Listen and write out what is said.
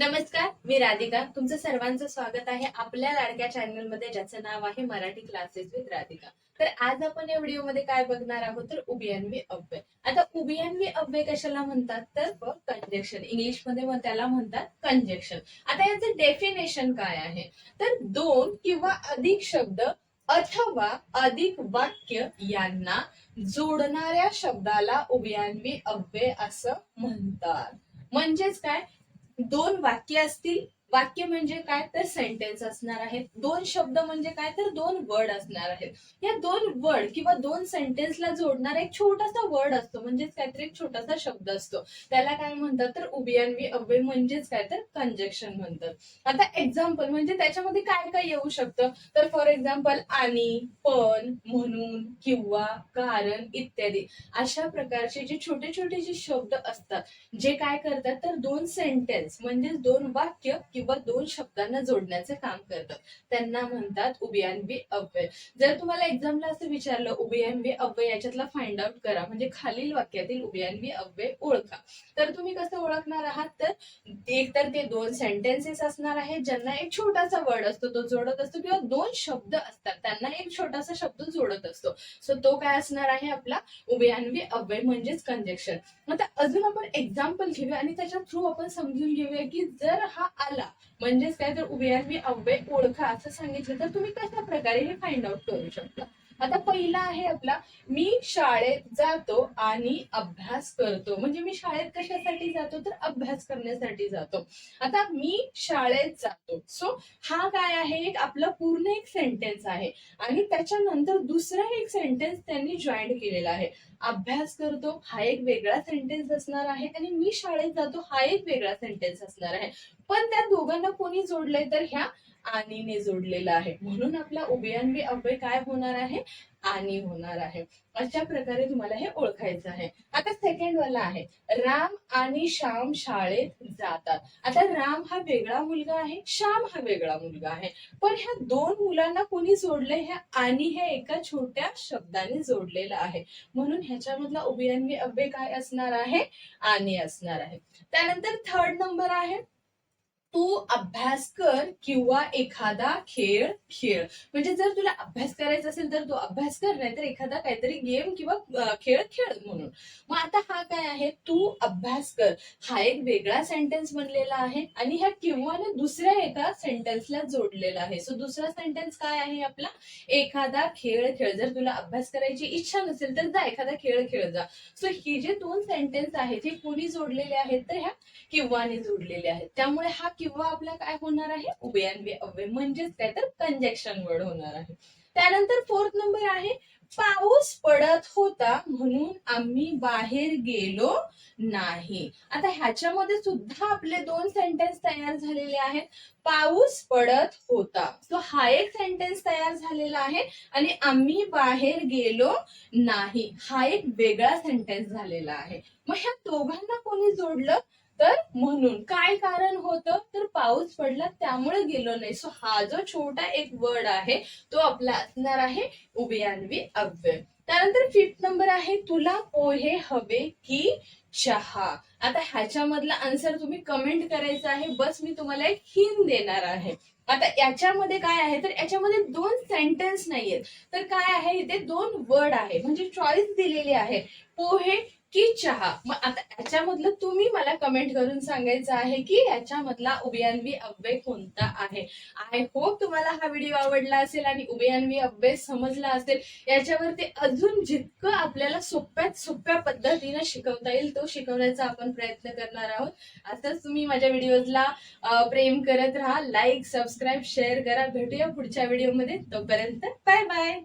नमस्कार मी राधिका. तुमचं सर्वांचं स्वागत आहे आपल्या लाडक्या चॅनलमध्ये ज्याचं नाव आहे मराठी क्लासेस विथ राधिका. तर आज आपण या व्हिडिओमध्ये काय बघणार आहोत? तर उभियान्वी अव्यय आता उभियान्वी अव्यय कशाला म्हणतात? तर कंजेक्शन इंग्लिशमध्ये त्याला म्हणतात कंजेक्शन आता याचं डेफिनेशन काय आहे? तर दोन किंवा अधिक शब्द अथवा अधिक वाक्य यांना जोडणाऱ्या शब्दाला उभयान्वी अव्यय असं म्हणतात. म्हणजेच काय? दोन वाक्य असतील वाक्य म्हणजे काय तर सेंटेन्स असणार आहेत दोन शब्द म्हणजे काय तर दोन वर्ड असणार आहेत. या दोन वर्ड किंवा दोन सेंटेन्सला जोडणारा एक छोटासा वर्ड असतो म्हणजेच काहीतरी एक छोटासा शब्द असतो. त्याला काय म्हणतात तर उभियान्वी अव्यय म्हणजेच काय तर कंजक्शन म्हणतात. आता एक्झाम्पल म्हणजे त्याच्यामध्ये काय काय येऊ शकतं? तर फॉर एक्झाम्पल आणि पण म्हणून किंवा कारण इत्यादी. अशा प्रकारचे जे छोटे छोटे जे शब्द असतात जे काय करतात तर दोन सेंटेन्स म्हणजे दोन वाक्य किंवा दोन शब्दांना जोडण्याचे काम करतात त्यांना म्हणतात उभयान्वी अव्यय. जर तुम्हाला एक्झामला असं विचारलं उभयान्वी अव्यय याच्यातला फाइंड आउट करा. म्हणजे खालील वाक्यातील उभयान्वी अव्यय ओळखा. तर तुम्ही कसं ओळखणार आहात? तर एक तर ते दोन सेंटेन्सेस असणार आहेत ज्यांना एक छोटासा वर्ड असतो तो जोडत असतो किंवा दोन शब्द असतात त्यांना एक छोटासा शब्द जोडत असतो. सो तो काय असणार आहे आपला? उभयान्वी अव्यय म्हणजेच कंजेक्शन आता अजून आपण एक्झाम्पल घेऊया आणि त्याच्या थ्रू आपण समजून घेऊया की जर हा आला म्हणजेच काय? तर उभयान्वी अव्यय ओळखा असं सांगितलं तर तुम्ही कशा प्रकारे हे फाइंड आउट करू शकता? आता पहिला आहे आपला मी शाळेत जातो आणि अभ्यास करतो. म्हणजे मी शाळेत कशासाठी जातो? तर अभ्यास करण्यासाठी जातो. आता मी शाळेत जातो. सो हा काय आहे? एक आपला पूर्ण एक सेंटेन्स आहे. आणि त्याच्यानंतर दुसरा एक सेंटेन्स त्यांनी जॉईन केलेला आहे. अभ्यास करतो हा एक वेगळा सेंटेन्स असणार आहे आणि मी शाळेत जातो हा एक वेगळा सेंटेन्स असणार आहे. पण त्या दोघांना कोणी जोडलंय तर ह्या आणीने जोडलेला आहे. म्हणून आपला उभयान्वी अव्यय काय होणार आहे? आणि होणार आहे. अशा प्रकारे तुम्हाला हे ओळखायचं आहे. आता सेकंड वाला आहे. राम आणि श्याम शाळेत जातात. आता राम हा वेगळा मुलगा आहे श्याम हा वेगळा मुलगा आहे. पण ह्या दोन मुलांना कोणी जोडले ह्या आणि हे एका छोट्या शब्दाने जोडलेलं आहे. म्हणून ह्याच्यामधला उभयान्वी अव्यय काय असणार आहे? आणि असणार आहे. त्यानंतर थर्ड नंबर आहे. तू अभ्यास कर किंवा एखादा खेळ खेळ. म्हणजे जर तुला अभ्यास करायचा असेल तर तू अभ्यास कर नाही तर एखादा काहीतरी गेम किंवा खेळ खेळ म्हणून. मग आता हा काय आहे? तू अभ्यास कर. हा एक वेगळा सेंटेन्स बनलेला आहे आणि ह्या किंवाने दुसऱ्या एका सेंटेन्सला जोडलेला आहे. सो दुसरा सेंटेन्स काय आहे आपला? एखादा खेळ खेळ. जर तुला अभ्यास करायची इच्छा नसेल तर जा एखादा खेळ खेळ जा. सो ही जे दोन सेंटेन्स आहेत हे कुणी जोडलेले आहेत तर ह्या किंवाने जोडलेले आहेत. त्यामुळे हा किंवा आपला काय होणार आहे? उभयान्वी अव्यय म्हणजेच काय तर कंजेक्शन वर्ड होणार आहे. त्यानंतर फोर्थ नंबर आहे पाऊस पडत होता म्हणून आम्ही बाहेर गेलो नाही. आता ह्याच्यामध्ये सुद्धा आपले दोन सेंटेन्स तयार झालेले आहेत. पाऊस पडत होता. सो हा एक सेंटेन्स तयार झालेला आहे आणि आम्ही बाहेर गेलो नाही. हा एक वेगळा सेंटेन्स झालेला आहे. मग ह्या दोघांना कोणी जोडलं? तर म्हणून काय कारण होतं? तर पाऊस पडला त्यामुळे गेलो नाही. सो हा जो छोटा एक वर्ड आहे तो आपला असणार आहे उभयान्वी अव्यय. त्यानंतर फिफ्थ नंबर आहे तुला पोहे हवे की चहा. आता ह्याच्यामधला आन्सर तुम्ही कमेंट करायचा आहे बस मी तुम्हाला एक हिंट देणार आहे. आता याच्यामध्ये काय आहे? तर याच्यामध्ये दोन सेंटेन्स नाहीयेत. तर काय आहे? इथे दोन वर्ड आहे. म्हणजे चॉईस दिलेली आहे. पोहे की चहा. मग आता याच्यामधलं तुम्ही मला कमेंट करून सांगायचं आहे की याच्यामधला उभयान्वी अव्यय कोणता आहे? आय होप तुम्हाला हा व्हिडिओ आवडला असेल आणि उभयान्वी अव्यय समजला असेल. याच्यावरती अजून जितकं आपल्याला सोप्यात सोप्या पद्धतीनं शिकवता येईल तो शिकवण्याचा आपण प्रयत्न करणार आहोत. असंच तुम्ही माझ्या व्हिडिओजला प्रेम करत राहा. लाईक सबस्क्राईब शेअर करा. भेटूया पुढच्या व्हिडिओमध्ये तोपर्यंत बाय बाय